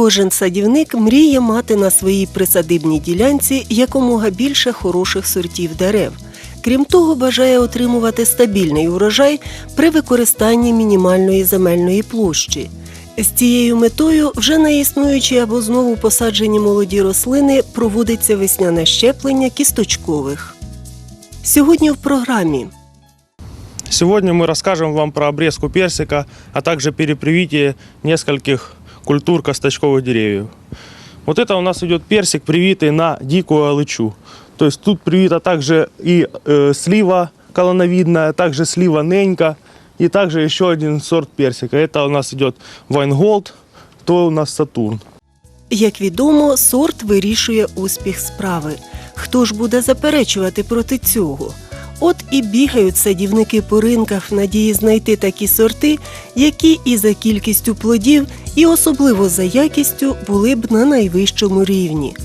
Кожен садівник мріє мати на своїй присадибній ділянці якомога більше хороших сортів дерев. Крім того, бажає отримувати стабільний урожай при використанні мінімальної земельної площі. З цією метою вже на існуючі або знову посаджені молоді рослини проводиться весняне щеплення кісточкових. Сьогодні в програмі Сегодня мы расскажем вам про обрезку персика, а также перепривитие нескольких культур косточковых деревьев. Вот это у нас идет персик, привитый на дикую алычу. То есть тут привита также и э, слива колоновидная, также слива ненька и также еще один сорт персика. Это у нас идет Вайнголд, то у нас Сатурн. Як відомо, сорт вирішує успіх справи. Хто ж буде заперечувати проти цього? От і бігають садівники по ринках в надії знайти такі сорти, які і за кількістю плодів, і особливо за якістю були б на найвищому рівні.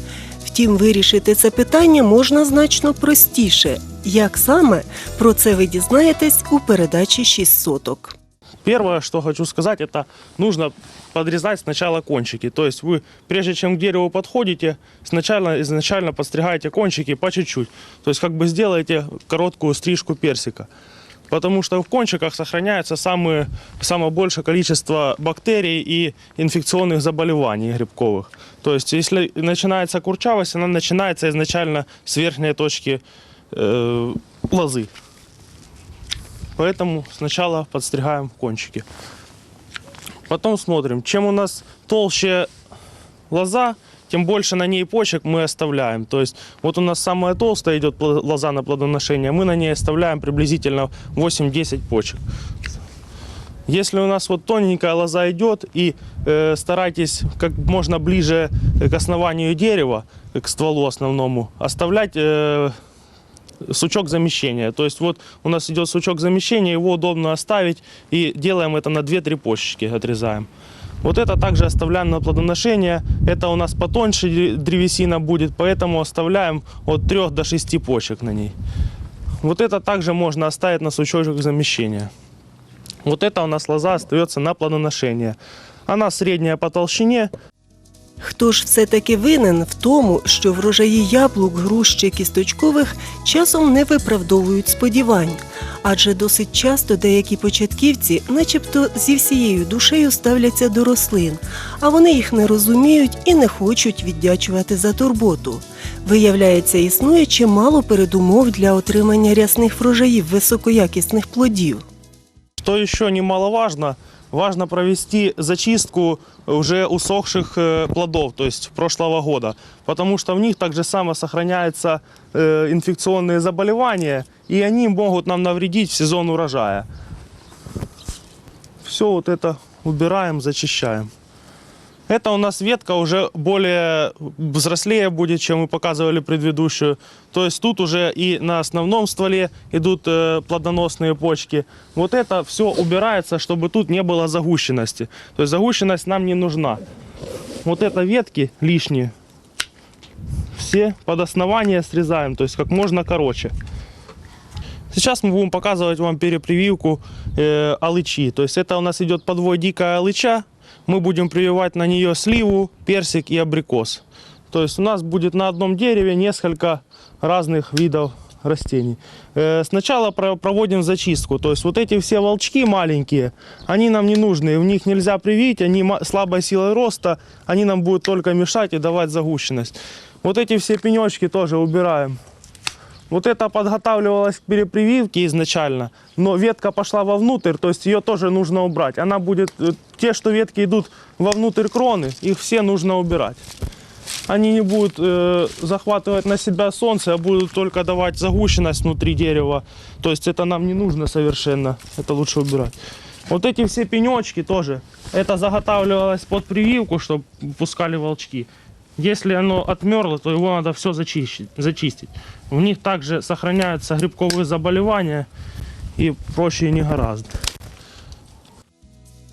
Втім, вирішити це питання можна значно простіше. Як саме про це ви дізнаєтесь у передачі «6 соток. Первое, что хочу сказать, это нужно подрезать сначала кончики. То есть вы, прежде чем к дереву подходите, сначала изначально подстригаете кончики по чуть-чуть. То есть как бы сделаете короткую стрижку персика. Потому что в кончиках сохраняется самые, самое большее количество бактерий и инфекционных заболеваний грибковых. То есть если начинается курчавость, она начинается изначально с верхней точки э, лозы. Поэтому сначала подстригаем кончики. Потом смотрим, чем у нас толще лоза, тем больше на ней почек мы оставляем. То есть вот у нас самая толстая идет лоза на плодоношение, мы на ней оставляем приблизительно 8-10 почек. Если у нас вот тоненькая лоза идет, и э, старайтесь как можно ближе к основанию дерева, к стволу основному, оставлять э, сучок замещения. То есть вот у нас идет сучок замещения, его удобно оставить и делаем это на 2-3 почечки, отрезаем. Вот это также оставляем на плодоношение. Это у нас потоньше древ- древесина будет, поэтому оставляем от 3 до 6 почек на ней. Вот это также можно оставить на сучочек замещения. Вот это у нас лоза остается на плодоношение. Она средняя по толщине, Хто ж все-таки винен в тому, що врожаї яблук, груш чи кісточкових часом не виправдовують сподівань? Адже досить часто деякі початківці, начебто зі всією душею ставляться до рослин, а вони їх не розуміють і не хочуть віддячувати за турботу. Виявляється, існує чимало передумов для отримання рясних врожаїв високоякісних плодів. Что еще немаловажно, важно провести зачистку уже усохших э, плодов, то есть прошлого года, потому что в них также само сохраняются э, инфекционные заболевания, и они могут нам навредить в сезон урожая. Все вот это убираем, зачищаем. Это у нас ветка уже более взрослее будет, чем мы показывали предыдущую. То есть тут уже и на основном стволе идут э, плодоносные почки. Вот это все убирается, чтобы тут не было загущенности. То есть загущенность нам не нужна. Вот это ветки лишние. Все под основание срезаем, то есть как можно короче. Сейчас мы будем показывать вам перепрививку э, алычи. То есть это у нас идет подвой дикая алыча. Мы будем прививать на нее сливу, персик и абрикос. То есть у нас будет на одном дереве несколько разных видов растений. Э, сначала про- проводим зачистку. То есть вот эти все волчки маленькие, они нам не нужны. В них нельзя привить, они слабой силой роста, они нам будут только мешать и давать загущенность. Вот эти все пенечки тоже убираем. Вот это подготавливалось к перепрививке изначально, но ветка пошла вовнутрь, то есть ее тоже нужно убрать. Она будет, э, те, что ветки идут вовнутрь кроны, их все нужно убирать. Они не будут э, захватывать на себя солнце, а будут только давать загущенность внутри дерева. То есть это нам не нужно совершенно, это лучше убирать. Вот эти все пенечки тоже, это заготавливалось под прививку, чтобы пускали волчки. Если оно отмерло, то его надо все зачистить. зачистить. В них также сохраняются грибковые заболевания и прочие негоразды.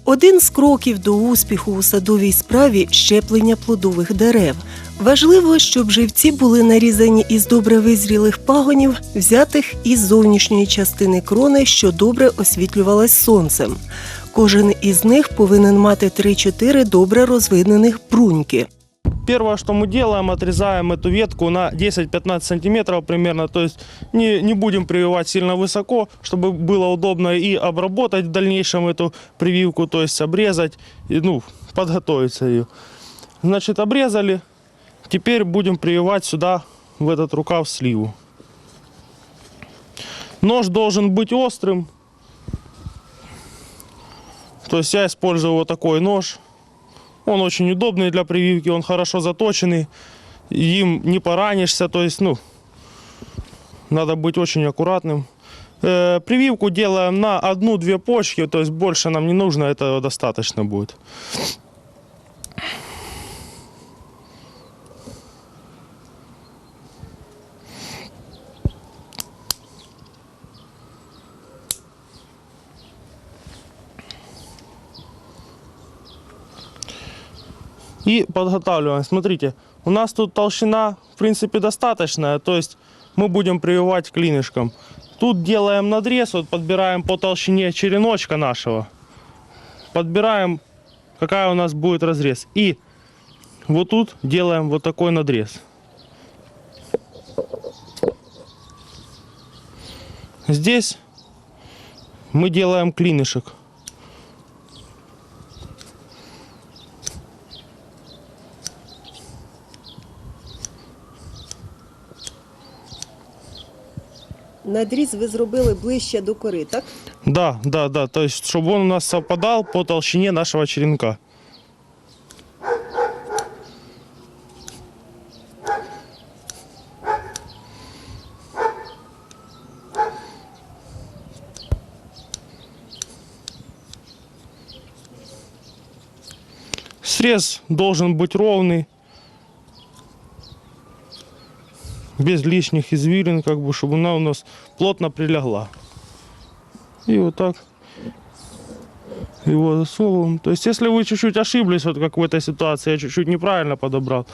Один з кроків до успіху у садовій справі щеплення плодових дерев. Важливо, щоб живці були нарізані із добре визрілих пагонів, взятих із зовнішньої частини крони, що добре освітлювалась сонцем. Кожен із них повинен мати 3-4 добре розвинених бруньки. Первое, что мы делаем, отрезаем эту ветку на 10-15 сантиметров примерно. То есть не, не будем прививать сильно высоко, чтобы было удобно и обработать в дальнейшем эту прививку, то есть обрезать, и, ну, подготовиться ее. Значит, обрезали. Теперь будем прививать сюда, в этот рукав, сливу. Нож должен быть острым. То есть я использую вот такой нож. Он очень удобный для прививки, он хорошо заточенный. Им не поранишься, то есть, ну, надо быть очень аккуратным. Э, прививку делаем на одну-две почки, то есть больше нам не нужно, этого достаточно будет. И подготавливаем. Смотрите, у нас тут толщина, в принципе, достаточная. То есть мы будем прививать клинышком. Тут делаем надрез, вот подбираем по толщине череночка нашего. Подбираем, какая у нас будет разрез. И вот тут делаем вот такой надрез. Здесь мы делаем клинышек. Надріз ви зробили ближче до кори, так? Да, да, да. То есть, чтобы он у нас совпадал по толщине нашего черенка. Срез должен быть ровный, без лишних извилин, как бы, чтобы она у нас плотно прилегла. И вот так его засовываем. То есть, если вы чуть-чуть ошиблись, вот как в этой ситуации, я чуть-чуть неправильно подобрал,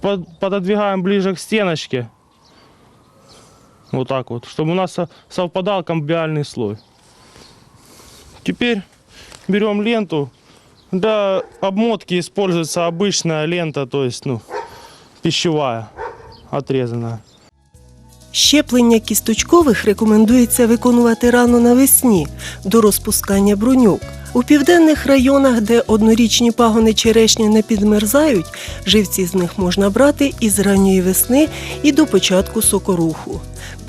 под- пододвигаем ближе к стеночке. Вот так вот, чтобы у нас со- совпадал комбиальный слой. Теперь берем ленту. Для обмотки используется обычная лента, то есть, ну, пищевая, отрезанная. Щеплення кісточкових рекомендується виконувати рано навесні до розпускання бруньок. У південних районах, де однорічні пагони черешні не підмерзають, живці з них можна брати із ранньої весни і до початку сокоруху.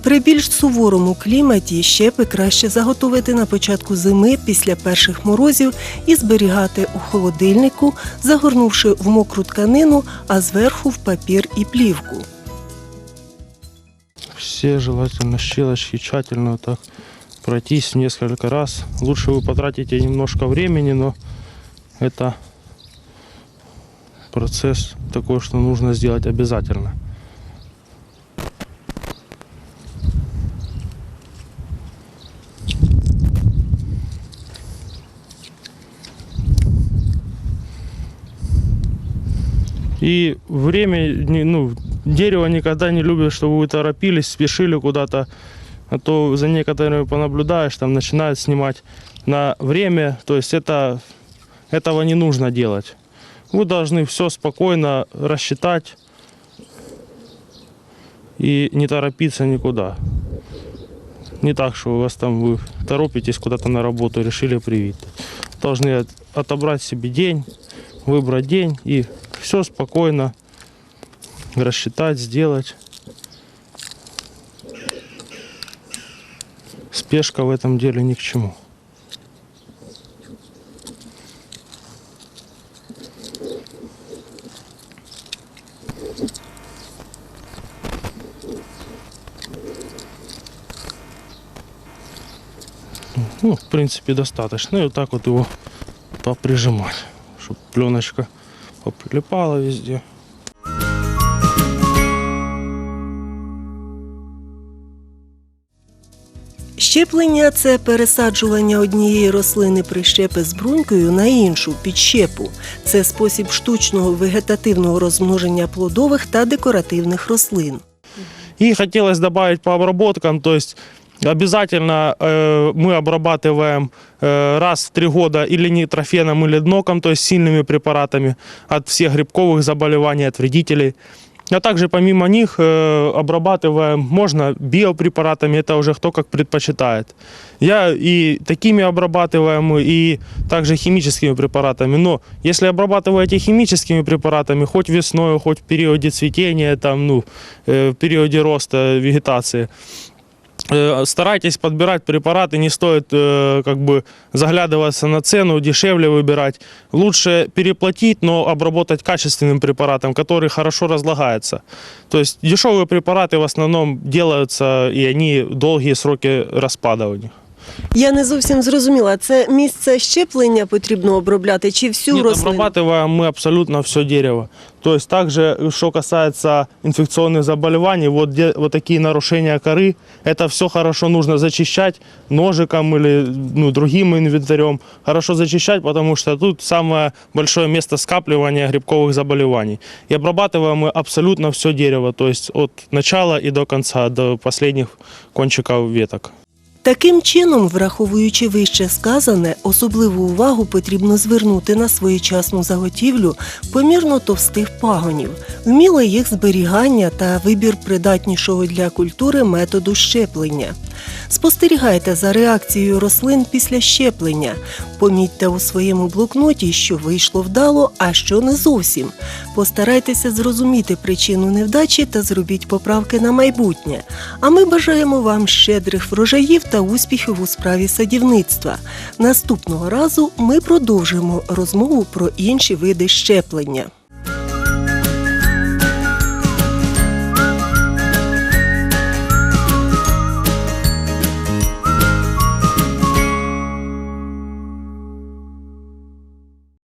При більш суворому кліматі щепи краще заготовити на початку зими після перших морозів і зберігати у холодильнику, загорнувши в мокру тканину, а зверху в папір і плівку. Все желательно щелочки тщательно так пройтись несколько раз. Лучше вы потратите немножко времени, но это процесс такой, что нужно сделать обязательно. И время, ну, дерево никогда не любит, чтобы вы торопились, спешили куда-то. А то за некоторыми понаблюдаешь, там начинают снимать на время. То есть это, этого не нужно делать. Вы должны все спокойно рассчитать и не торопиться никуда. Не так, что у вас там вы торопитесь куда-то на работу, решили привить. Должны от- отобрать себе день, выбрать день и все спокойно рассчитать, сделать. Спешка в этом деле ни к чему. Ну, в принципе, достаточно. И вот так вот его поприжимать, чтобы пленочка поприлипала везде. Щеплення це пересаджування однієї рослини прищепи з брунькою на іншу підщепу. Це спосіб штучного вегетативного розмноження плодових та декоративних рослин. И хотелось добавить по обработкам, то есть Обязательно э, мы обрабатываем э, раз в три года или нитрофеном, или дноком, то есть сильными препаратами от всех грибковых заболеваний, от вредителей. А также помимо них э, обрабатываем, можно биопрепаратами, это уже кто как предпочитает. Я и такими обрабатываем, и также химическими препаратами. Но если обрабатываете химическими препаратами, хоть весной, хоть в периоде цветения, там, ну, э, в периоде роста вегетации, старайтесь подбирать препараты, не стоит э, как бы заглядываться на цену, дешевле выбирать. Лучше переплатить, но обработать качественным препаратом, который хорошо разлагается. То есть дешевые препараты в основном делаются, и они долгие сроки распада у них. Я не зовсім зрозуміла, це місце щеплення потрібно обробляти чи всю Нет, рослину? обрабатываем мы абсолютно все дерево. То есть также, что касается инфекционных заболеваний, вот, где, вот такие нарушения коры, это все хорошо нужно зачищать ножиком или ну, другим инвентарем. Хорошо зачищать, потому что тут самое большое место скапливания грибковых заболеваний. И обрабатываем мы абсолютно все дерево, то есть от начала и до конца, до последних кончиков веток. Таким чином, враховуючи вище сказане, особливу увагу потрібно звернути на своєчасну заготівлю помірно товстих пагонів, вміле їх зберігання та вибір придатнішого для культури методу щеплення. Спостерігайте за реакцією рослин після щеплення. Помітьте у своєму блокноті, що вийшло вдало, а що не зовсім. Постарайтеся зрозуміти причину невдачі та зробіть поправки на майбутнє. А ми бажаємо вам щедрих врожаїв та успіхів у справі садівництва. Наступного разу ми продовжимо розмову про інші види щеплення.